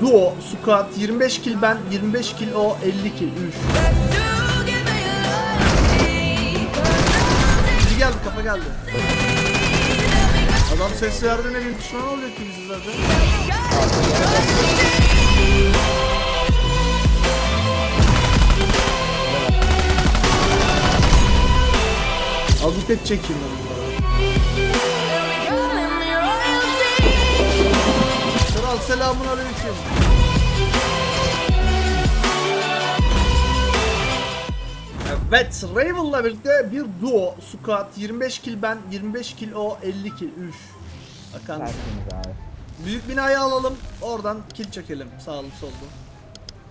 duo, squat, 25 kill ben, 25 kill o, 50 kill. Üf. Biri geldi, kafa geldi. Adam ses verdi ne bileyim pişman oluyor ki bizi zaten. Avukat çekeyim ben selamun aleyküm. Evet, Raven'la birlikte bir duo, squat, 25 kill ben, 25 kill o, 50 kill. Üf. Akan. Büyük binayı alalım, oradan kill çekelim. Sağlı sollu.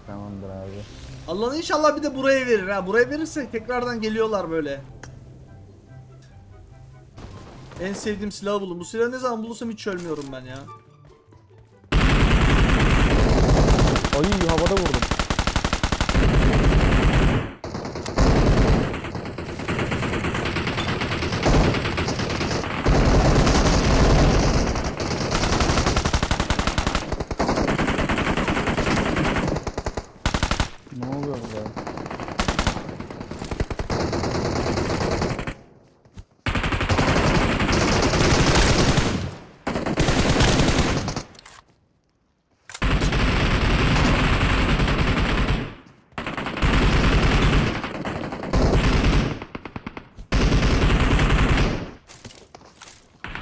Tamamdır abi. Allah'ın inşallah bir de buraya verir ha. Buraya verirse tekrardan geliyorlar böyle. En sevdiğim silahı bulun. Bu silahı ne zaman bulursam hiç ölmüyorum ben ya. Ay havada vurdum. Ne oluyor burada?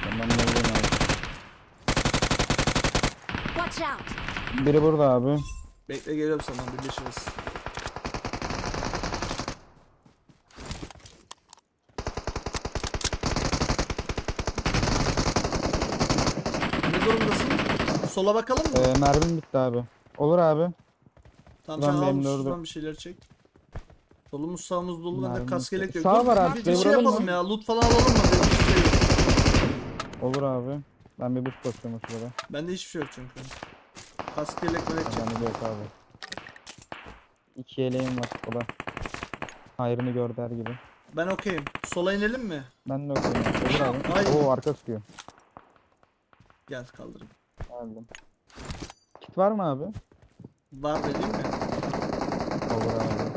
Tamam ne oluyor abi? Watch out! Biri burada abi. Bekle geliyorum sana birleşiriz. Ne durumdasın? Sola bakalım mı? Ee, mermim bitti abi. Olur abi. tamam ulan sen al benim de şuradan orada. bir şeyler çek. Solumuz sağımız dolu bende Mermi kask yelek yok. Sağ Dur, var abi, Bir, bir şey vuralım yapalım mı? ya loot falan alalım mı? Benim hiçbir şey yok. Olur abi. Ben bir boost basıyorum o sırada. Bende hiçbir şey yok çünkü. Kask yelek melek çek. Yok abi. İki yeleğim var o da. Hayrını gör der gibi. Ben okeyim. Sola inelim mi? Ben de okuyayım. Olur abi. Oo arka sıkıyor. Gel kaldırayım. Geldim. Kit var mı abi? Var vereyim mi? Olur abi.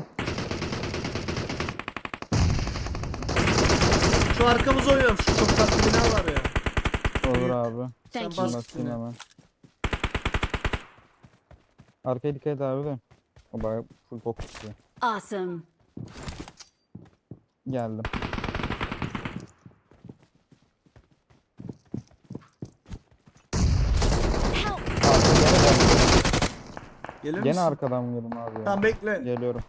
Şu arkamıza oynayalım. Şu çok tatlı bina var ya. Olur Büyük. abi. Sen Thank bas you. Basayım üstüne. hemen. Arkaya dikkat et abi de. O bayağı full bok tutuyor. Awesome. Geldim. Gelir Gene misin? arkadan vurdum abi ya. Tamam bekle. Geliyorum.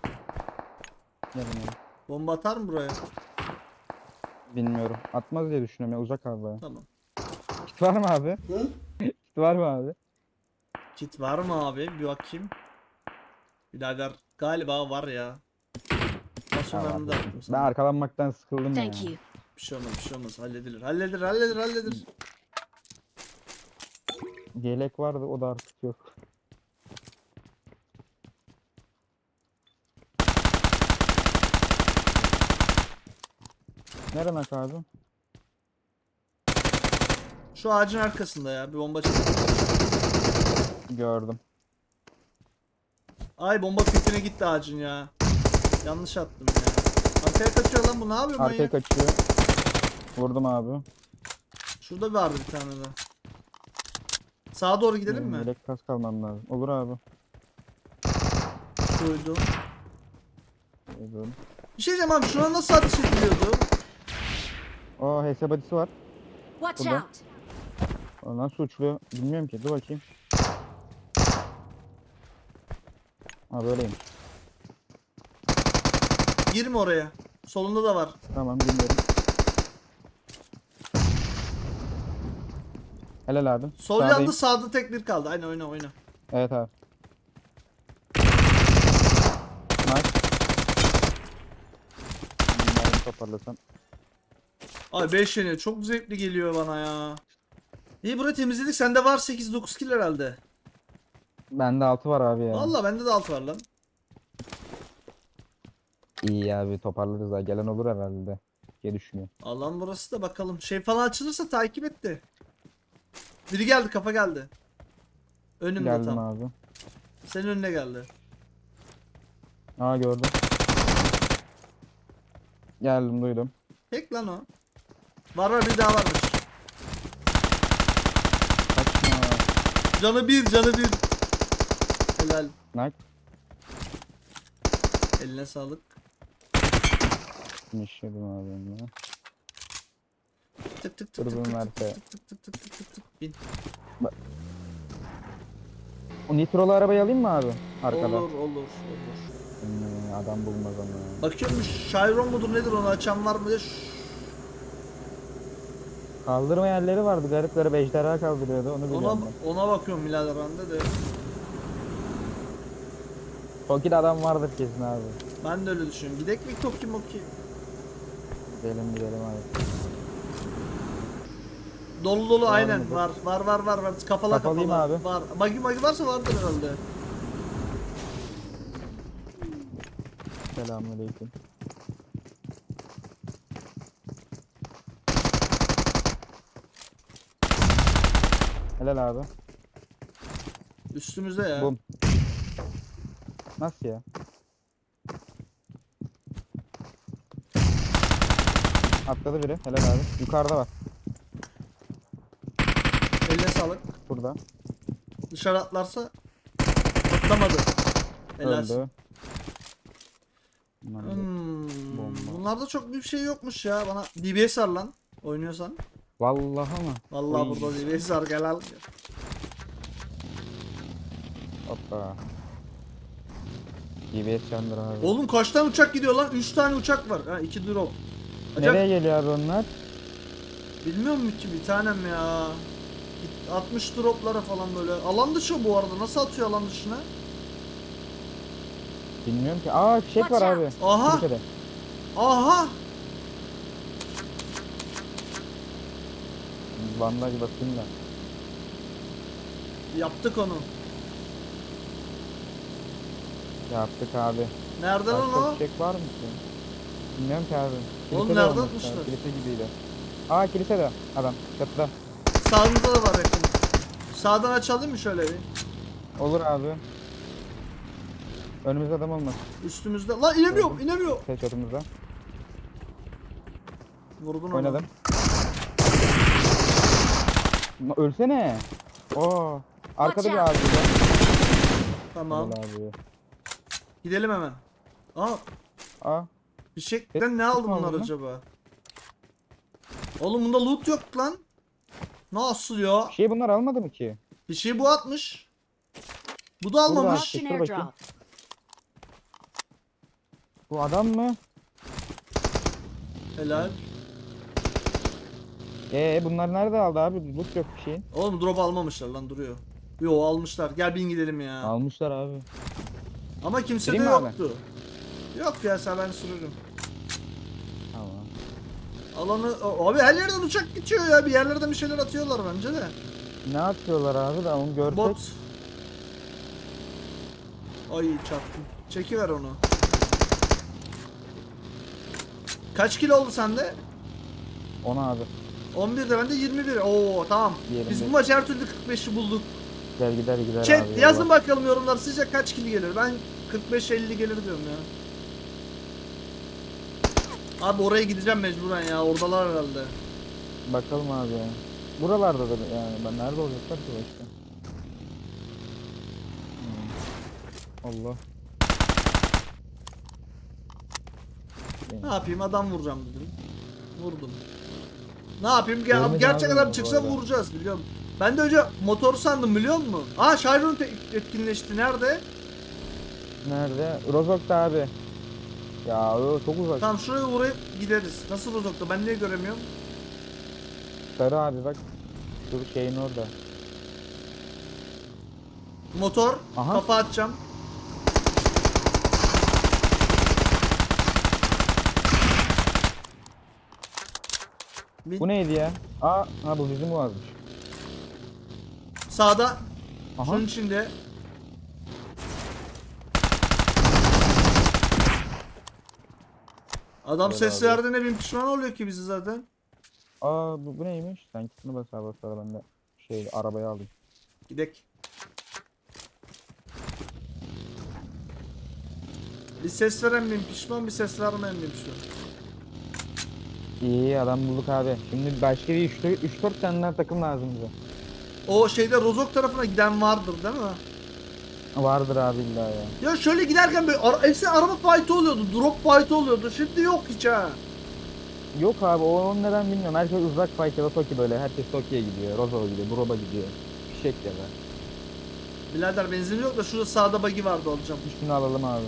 Gelin abi. Bomba atar mı buraya? Bilmiyorum. Atmaz diye düşünüyorum ya uzak abi. baya. Tamam. Kit var mı abi? Kit var mı abi? Kit var mı abi? Bir bakayım. Birader galiba var ya. Önemli de attım Ben sana. arkalanmaktan sıkıldım Thank ya. you. Bir şey olmaz bir şey olmaz. Halledilir halledilir halledilir halledilir. Yelek vardı o da artık yok. Nereden abi? Şu ağacın arkasında ya bir bomba çek. Gördüm. Ay bomba köküne gitti ağacın ya. Yanlış attım ya. Arkaya kaçıyor lan bu ne yapıyor Arkaya manyak? kaçıyor. Vurdum abi. Şurada vardı bir tane daha. Sağa doğru gidelim Benim mi? Yelek kas kalmam lazım. Olur abi. Şuydu. Geliyorum. Bir şey diyeceğim abi şuna nasıl ateş ediliyordu? O HS body'si var. Watch Burada. out! O nasıl uçuluyor bilmiyorum ki. Dur bakayım. Ha böyleymiş. Girme oraya. Solunda da var. Tamam bilmiyorum. Helal abi. Sol Sağdayım. yanda sağda tek bir kaldı. Aynen oyna oyna. Evet abi. Nice. Bunları toparlasam. Ay 5 yeni çok zevkli geliyor bana ya. İyi burayı temizledik. Sende var 8-9 kill herhalde. Bende 6 var abi ya. Valla bende de 6 var lan. İyi abi toparlarız daha. Gelen olur herhalde diye düşünüyorum. Allah'ım burası da bakalım. Şey falan açılırsa takip et de. Biri geldi kafa geldi. Önümde Geldim tam. abi. Senin önüne geldi. Aa gördüm. Geldim duydum. Tek lan o. Var var bir daha varmış. Kaçma. Canı bir canı bir. Helal. Nak. Eline sağlık. Nişledim abi onu. Tık tık tık tık Durbin tık verse. tık tık tık tık tık tık tık. Bin. O nitrolu arabayı alayım mı abi? Arkada. Olur olur olur. Hmm, adam bulmaz ama. Bakıyorum Chiron mudur nedir onu açan var mı diye. Şşş. Kaldırma yerleri vardı. Garip garip ejderha kaldırıyordu. Onu Ona, biliyorum ben. ona bakıyorum birader bende de. Toki'de adam vardır kesin abi. Ben de öyle düşünüyorum. Gidek mi Toki Moki? Gidelim gidelim abi. Dolu dolu Var aynen mıdır? var var var var var kafala Kafalıyım kafala abi. var magi magi varsa vardır herhalde Selamünaleyküm. Helal abi. üstümüzde ya Bum. Nasıl ya? Atladı biri. Helal abi. Yukarıda var. eline sağlık Burada. dışarı atlarsa atlamadı helal Öldü. Bunlar hmm, Bomba. bunlarda çok bir şey yokmuş ya bana DBS var lan oynuyorsan Vallahi ama. vallahi Oy. burada DBS var gel al Hoppa. DBS yandır abi. oğlum kaç tane uçak gidiyor lan 3 tane uçak var ha 2 drop Acaba Nereye geliyor abi onlar? bilmiyor musun ki bir tanem ya Git 60 droplara falan böyle alan dışı bu arada nasıl atıyor alan dışına Bilmiyorum ki. Aa fişek var abi. Aha. Kilitede. aha Bandaj bakayım da. yaptık onu Yaptık abi. nerede lan o fişek var mı ki? Bilmiyorum ki abi. Oğlum Kilisede nerede olmuş atmışlar? Kilise gibiydi. Aa kilisede adam. Çatıda. Sağımızda da var yakın. Sağdan açalım mı şöyle bir? Olur abi. Önümüzde adam olmaz. Üstümüzde. Lan inemiyorum, inemiyor. Tek çatımızda. Vurdun onu. Oynadım. Ma- Ölsene. Oo. Arkada Watch bir out. de. Tamam. Helal abi. Gidelim hemen. Aa, Aa. fişekten ne aldı bunlar acaba? Oğlum bunda loot yok lan. Nasıl ya? Şey bunlar almadı mı ki? Bir şey bu atmış. Bu da almamış. Marked an Dur bakayım. airdrop. Bu adam mı? Helal. Ee bunlar nerede aldı abi? Loot yok bir şey. Oğlum drop almamışlar lan duruyor. Yo almışlar. Gel bin gidelim ya. Almışlar abi. Ama kimse de Süreyim mi abi? yoktu. Yok ya sen ben sürürüm. Tamam. Alanı abi her yerden uçak geçiyor ya. Bir yerlerden bir şeyler atıyorlar bence de. Ne atıyorlar abi da onu görsek. Bot. Ay çarptım. Çekiver onu. Kaç kilo oldu sende? 10 abi. 11 de bende 21. Oo tamam. Biz de. bu maç her türlü 45'i bulduk. Gider gider gider Chat abi. yazın bakalım yorumlar sizce kaç kilo gelir? Ben 45-50 gelir diyorum ya. Abi oraya gideceğim mecburen ya. Oradalar herhalde. Bakalım abi ya. Buralarda da yani ben nerede olacaklar ki başka? Hmm. Allah. Ne yapayım adam vuracağım dedim. Vurdum. Ne yapayım? Ger gerçek adam çıksa vuracağız biliyorum. Ben de önce motor sandım biliyor musun? Aa Chiron etkinleşti. Nerede? Nerede? Rozok'ta abi. Ya o çok uzak. Tamam şuraya uğrayıp gideriz. Nasıl uzakta? Ben niye göremiyorum? Sarı abi bak. Şu şeyin orada. Motor. Aha. Kafa atacağım. Bin- Bu neydi ya? Aa, ha bu bizim varmış. Sağda. Aha. Şunun içinde. Adam Helal ses abi. verdiğine bin pişman oluyor ki bizi zaten. Aa bu, bu neymiş? Sen gitsin basar basar ben de şey arabayı alayım. Gidek. Bir ses veren miyim pişman bir ses vermeyen miyim şu an? İyi adam bulduk abi. Şimdi başka bir 3-4 tane daha takım lazım bize. O şeyde Rozok tarafına giden vardır değil mi? Vardır abi illa ya. Ya şöyle giderken böyle ara, eskiden araba fight'ı oluyordu, drop fight'ı oluyordu. Şimdi yok hiç ha. Yok abi o onun neden bilmiyorum. Herkes uzak fight ya da Toki böyle. Herkes Toki'ye gidiyor. Rozo'ya gidiyor. Broba gidiyor. Fişek ya da. Birader benzin yok da şurada sağda buggy vardı alacağım. Şunu alalım abi.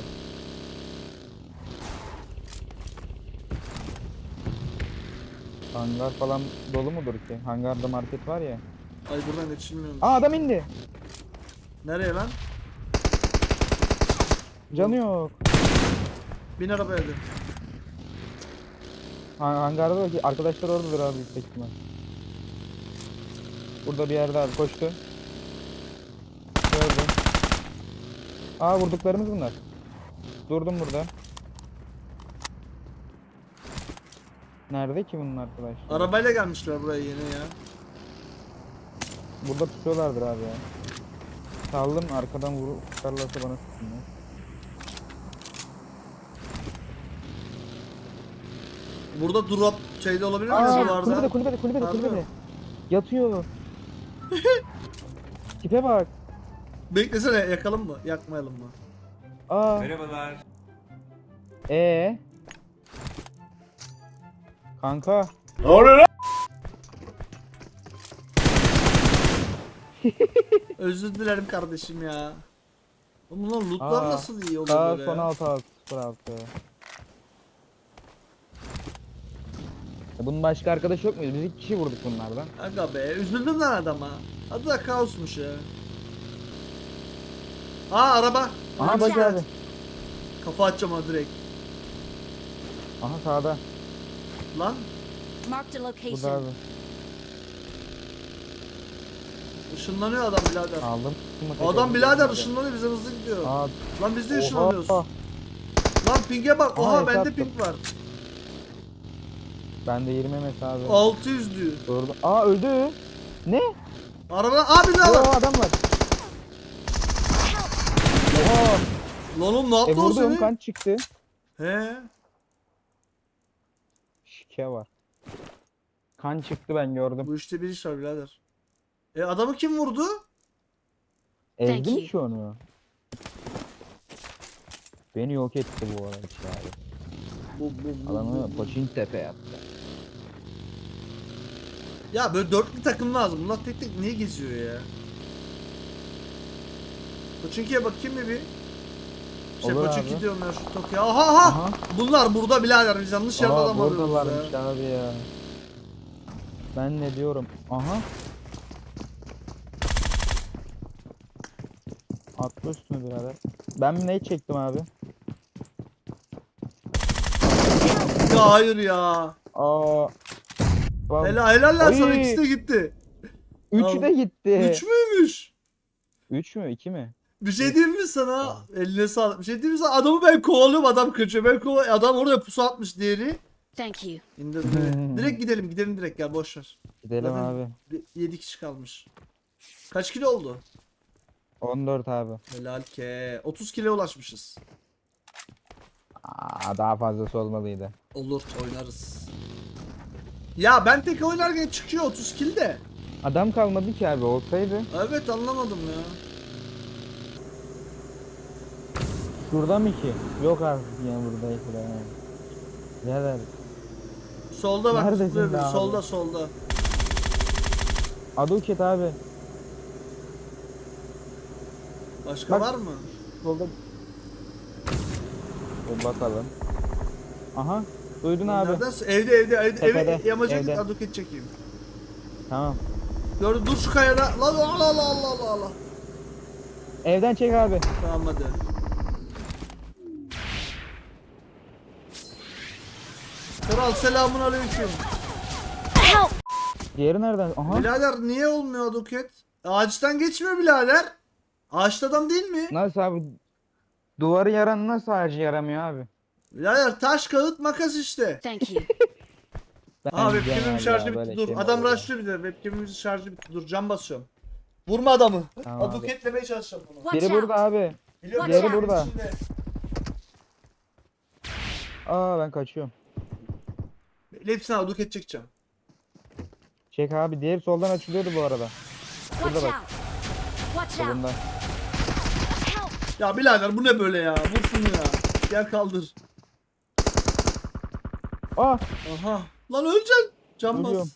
Hangar falan dolu mudur ki? Hangarda market var ya. Ay buradan geçilmiyormuş. Aa adam indi. Nereye lan? Canı yok. Bin arabaya hadi. Ha- hangarda da ki arkadaşlar oradadır abi büyük ihtimal. Burada bir yerde abi koştu. Gördüm. Aa vurduklarımız bunlar. Durdum burada. Nerede ki bunun arkadaşlar? Arabayla gelmişler buraya yeni ya. Burada tutuyorlardır abi ya. Saldım arkadan vurup tutarlarsa bana sıksınlar. Burada drop şeyde olabilir mi? Aa, kulübede kulübede kulübede Harbi kulübede. mi? Yatıyor. Tipe bak. Beklesene yakalım mı? Yakmayalım mı? Aa. Merhabalar. Ee. Kanka. Özür dilerim kardeşim ya. Oğlum Bunlar lootlar Aa, nasıl iyi oluyor Sağ böyle son ya? 6 6 0 6. E Bunun başka arkadaşı yok muydu? Biz iki kişi vurduk bunlardan. Aga be üzüldüm lan adama. Adı da kaosmuş ya. Aa araba. Aha bak abi. Kafa atacağım ha direkt. Aha sağda. Lan Marked a Burada location. abi. Işınlanıyor adam birader. Aldım. Adam birader ışınlanıyor bize hızlı gidiyor. Aa, Lan biz de oha. ışınlanıyoruz. Lan ping'e bak. Oha bende ping var. Bende 20 metre abi. 600 diyor. Durdu. Aa öldü. Ne? Araba daha Aa var. adam var. Oha. Lan oğlum ne yaptı E o seni? kan çıktı. He. Şike var. Kan çıktı ben gördüm. Bu işte bir iş var birader. E adamı kim vurdu? Thank Ezdi mi you. ki onu? Beni yok etti bu arada abi. Bu, bu, bu, Adamı bu. tepe yaptı. Ya böyle dörtlü takım lazım. Bunlar tek tek niye geziyor ya? Koçinki'ye bakayım mı bir? Şey Olur Koçinki abi. diyorum ya şu Tokyo. Aha aha! Aha. Bunlar burada birader biz yanlış yerde Aa adam arıyoruz buradalarmış ya. abi ya. Ben ne diyorum? Aha. Atla üstüne birader. Ben ne çektim abi? Ya hayır ya. Aa. Bak, Helal helal lan sana Oy. ikisi de gitti. Üçü de gitti. Üç müymüş? Üç mü? iki mi? Bir şey diyeyim mi sana? Eline sağlık. Bir şey diyeyim mi sana? Adamı ben kovalıyorum adam kaçıyor. Ben kovalıyorum. Adam oraya pusu atmış diğeri. Thank you. İndirdi. direkt gidelim gidelim direkt gel boş ver. Gidelim Zaten- abi. 7 kişi kalmış. Kaç kilo oldu? 14 abi. Helal ke. 30 kilo ulaşmışız. Aa, daha fazlası olmalıydı. Olur oynarız. Ya ben tek oynarken çıkıyor 30 kill de. Adam kalmadı ki abi olsaydı. Evet anlamadım ya. Şurada mı ki? Yok abi yani burada tane. Birader. Solda bak Neredesin be abi? Solda solda. Aduket abi. Başka Bak. var mı? Solda. Dur bakalım. Aha. Duydun abi. Nereden? Evde evde evde. Tepede, Eve yamaca git evde. aduket çekeyim. Tamam. Gördün dur şu kayada. Lan Allah Allah Allah Allah Allah. Evden çek abi. Tamam hadi. Kral selamun aleyküm. Help! Diğeri nereden? Aha. Birader niye olmuyor aduket? Ağaçtan geçmiyor birader. Ağaçta adam değil mi? Nasıl abi? Duvarı yaran nasıl ağacı yaramıyor abi? Birader taş kağıt makas işte. Thank you. Aa webcam'im abi şarjı ya, bitti böyle dur. şey mi Adam olur ya? rushlıyor bir de webcam'imizin şarjı bitti dur cam basıyorum. Vurma adamı. Tamam abi. Aduketlemeye çalışacağım bunu. Watch Biri burada out. abi. Biliyorum Watch out. içinde. Aa ben kaçıyorum. Hepsini aduk çekeceğim. Çek abi diğer soldan açılıyordu bu arada. Watch bak. out! Watch out! Solunda. Ya birader bu ne böyle ya? Vur şunu ya. Gel kaldır. Aa Aha. Lan öleceksin. Can bas. Ölüyorum.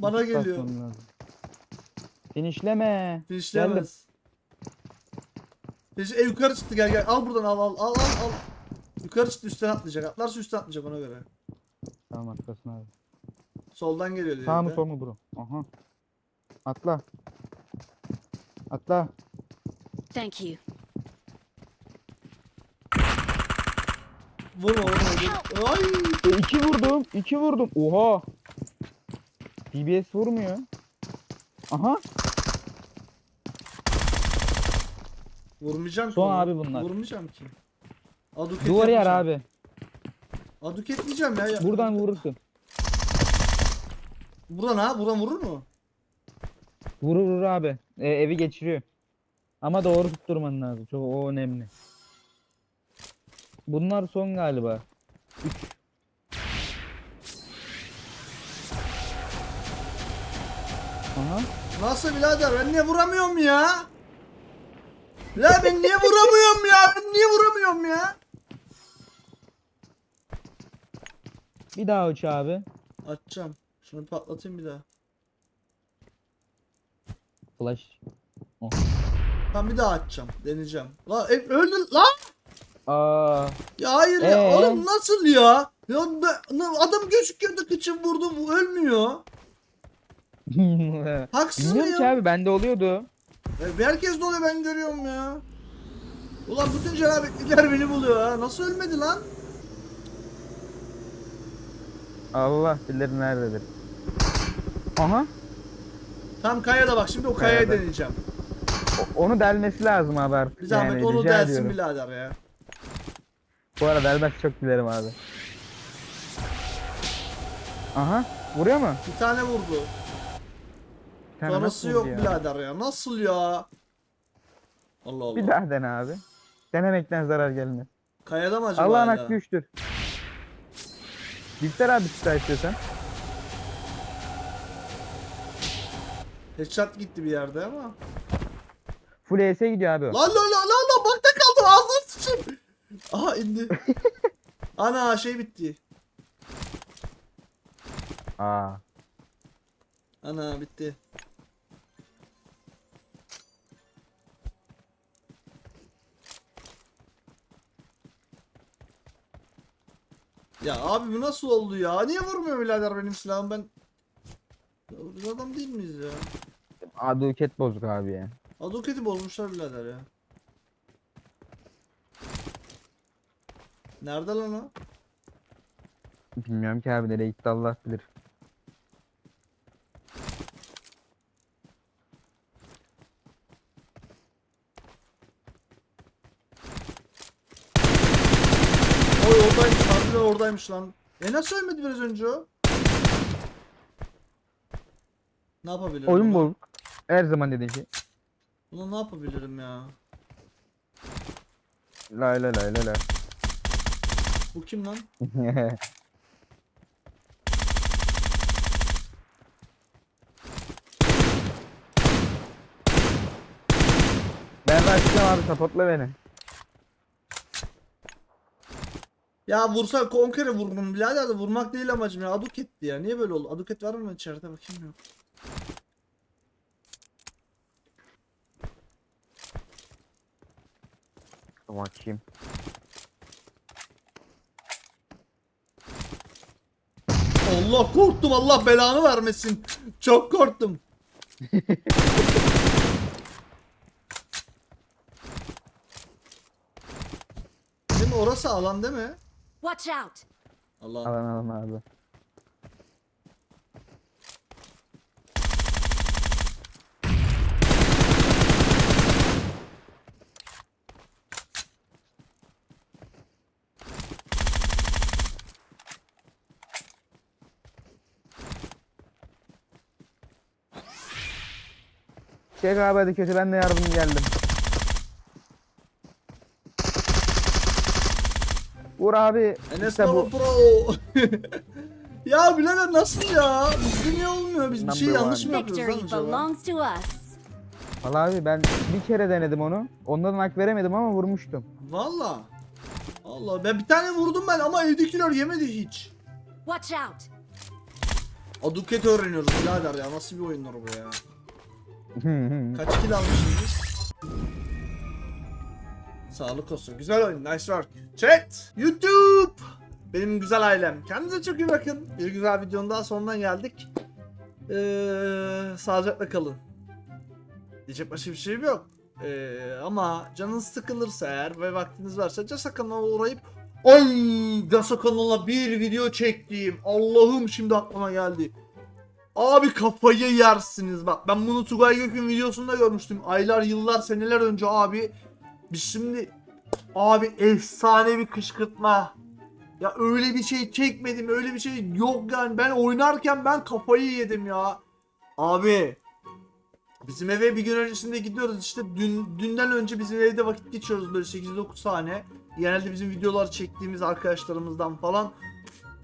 Bana geliyor. basmam lazım. Finişleme. Finişleyemez. Finish, e, yukarı çıktı gel gel. Al buradan al al al al al. Yukarı çıktı üstten atlayacak. Atlarsa üstten atlayacak ona göre. Tamam atlasın abi. Soldan geliyor diye. Sağ mı sol mu bro? Aha. Atla. Atla. Thank you. Vurma vurma vurma. Ay. E, iki vurdum. iki vurdum. Oha. DBS vurmuyor. Aha. Vurmayacağım. Son abi bunlar. Vurmayacağım ki. Aduket Duvar yer yapmayacağım. abi. Aduket etmeyeceğim ya. ya. Buradan vurursun. Buradan ha? Buradan vurur mu? Vurur vurur abi. E, evi geçiriyor. Ama doğru tutturman lazım. Çok o önemli. Bunlar son galiba. Üç. Aha. Nasıl birader ben niye vuramıyorum ya? Ya ben niye vuramıyorum ya? Ben niye vuramıyorum ya? Bir daha uç abi. Açacağım. Şunu patlatayım bir daha. Flash. Tam bir daha açacağım. Deneyeceğim. La e, öldü lan. Aa. Ya hayır ya. Ee? Oğlum nasıl ya? Ya ben- adam gözüküyordu kıçım vurdum ölmüyor. Haksız Bilmiyorum ki mıyım? abi bende oluyordu. Ya herkes doluyor ben görüyorum ya. Ulan bütün cenabetlikler beni buluyor ha. Nasıl ölmedi lan? Allah bilir nerededir. Aha. Tam kayada bak şimdi o kayaya Kayada. deneyeceğim. Onu delmesi lazım abi artık. Bir zahmet yani, onu delsin ediyorum. birader ya. Bu arada delmez çok dilerim abi. Aha. Vuruyor mu? Bir tane vurdu. Bir tane nasıl yok ya? birader ya. Nasıl ya? Allah Allah. Bir daha dene abi. Denemekten zarar gelmez. Kayada mı acaba Allah'ın hakkı üçtür. Göster abi tutar istiyorsan. Headshot gitti bir yerde ama. Full ES'e gidiyor abi o. Lan lan lan lan lan bakta kaldım ağzına sıçayım. Aha indi. Ana şey bitti. Aa. Ana bitti. Ya abi bu nasıl oldu ya? Niye vurmuyor birader benim silahım ben? Ya Biz adam değil miyiz ya? Aduket bozuk abi ya. Advokati bozmuşlar birader ya. Nerede lan o? Bilmiyorum ki abi nereye gitti Allah bilir. Oy oradaymış harbiden oradaymış lan. E nasıl ölmedi biraz önce o? Ne yapabilirim? Oyun bozuk. Her zaman dediğin şey. Buna ne yapabilirim ya? La la la la la. Bu kim lan? ben başlayacağım abi supportla beni. Ya vursa konkere vururum birader de vurmak değil amacım ya. Aduketti ya. Niye böyle oldu? Aduket var mı içeride bakayım yok. Bakayım. Allah korktum Allah belanı vermesin. Çok korktum. Değil mi? Orası alan değil mi? Watch out! Allah. Alan alan abi. Çek abi hadi kötü ben de yardım geldim. Vur abi. Enes işte Baba bu. Pro. ya birader nasıl ya? Bizde niye olmuyor? Biz bir şey yanlış mı yapıyoruz lan acaba? Valla abi ben bir kere denedim onu. Ondan hak veremedim ama vurmuştum. Valla. Allah ben bir tane vurdum ben ama evdekiler yemedi hiç. Watch out. Aduket öğreniyoruz birader ya. Nasıl bir oyunlar bu ya? Kaç kill almışız? Sağlık olsun. Güzel oyun. Nice work. Chat. YouTube. Benim güzel ailem. Kendinize çok iyi bakın. Bir güzel videonun daha sonuna geldik. Ee, sağlıcakla kalın. Diyecek başka bir şeyim yok. Ee, ama canınız sıkılırsa eğer ve vaktiniz varsa Casa kanalına uğrayıp Ay Casa kanalına bir video çektiğim Allah'ım şimdi aklıma geldi. Abi kafayı yersiniz bak. Ben bunu Tugay Gök'ün videosunda görmüştüm. Aylar, yıllar, seneler önce abi. Biz şimdi abi efsane bir kışkırtma. Ya öyle bir şey çekmedim. Öyle bir şey yok yani. Ben oynarken ben kafayı yedim ya. Abi Bizim eve bir gün öncesinde gidiyoruz işte dün dünden önce bizim evde vakit geçiyoruz böyle 8-9 tane. Genelde bizim videolar çektiğimiz arkadaşlarımızdan falan.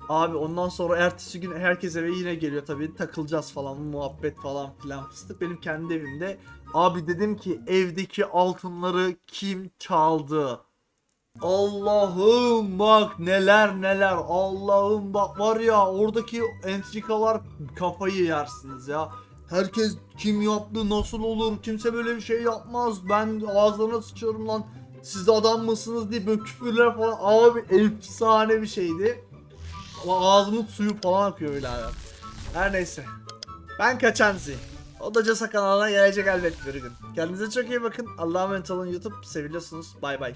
Abi ondan sonra ertesi gün herkes eve yine geliyor tabii takılacağız falan muhabbet falan filan fıstık benim kendi evimde. Abi dedim ki evdeki altınları kim çaldı? Allah'ım bak neler neler Allah'ım bak var ya oradaki entrikalar kafayı yersiniz ya. Herkes kim yaptı nasıl olur kimse böyle bir şey yapmaz ben ağzına sıçıyorum lan siz adam mısınız diye böyle küfürler falan abi efsane bir şeydi. Ağzımın suyu falan akıyor öyle abi. Her neyse. Ben Kaçanzi. O da Casa kanalına gelecek elbet bir gün. Kendinize çok iyi bakın. Allah'a emanet olun YouTube. Seviliyorsunuz. Bay bay.